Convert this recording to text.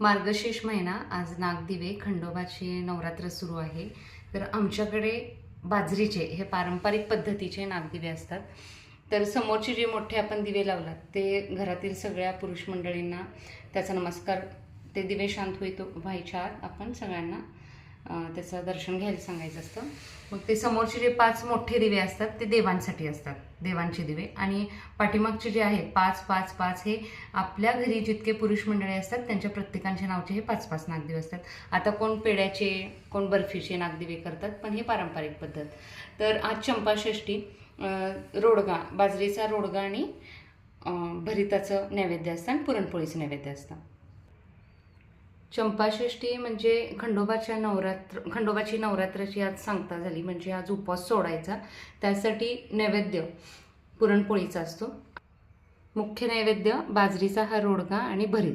मार्गशीर्ष महिना आज नागदिवे खंडोबाचे नवरात्र सुरू आहे. तर आमच्याकडे बाजरीचे हे पारंपरिक पद्धतीचे नागदिवे असतात. तर समोरचे जे मोठे आपण दिवे लावलात ते घरातील सगळ्या पुरुष मंडळींना त्याचा नमस्कार ते दिवे शांत होईतो व्हायच्या आत आपण सगळ्यांना त्याचं दर्शन घ्यायला सांगायचं असतं. मग ते समोरचे जे पाच मोठे दिवे असतात ते देवांसाठी असतात देवांचे दिवे. आणि पाठीमागचे जे आहे पाच पाच पाच हे आपल्या घरी जितके पुरुष मंडळी असतात त्यांच्या प्रत्येकांच्या नावचे हे पाच पाच नागदिवे असतात. आता कोण पेड्याचे कोण बर्फीचे नागदिवे करतात पण ही पारंपरिक पद्धत. तर आज चंपाषष्ठी रोडगा बाजरीचा रोडगा आणि भरिताचं नैवेद्य असतं आणि पुरणपोळीचं नैवेद्य असतं. चंपाषष्ठी म्हणजे खंडोबाच्या नवरात्र खंडोबाची नवरात्राची आज सांगता झाली. म्हणजे आज उपवास सोडायचा. त्यासाठी नैवेद्य पुरणपोळीचा असतो. मुख्य नैवेद्य बाजरीचा हा रोडगा आणि भरीत.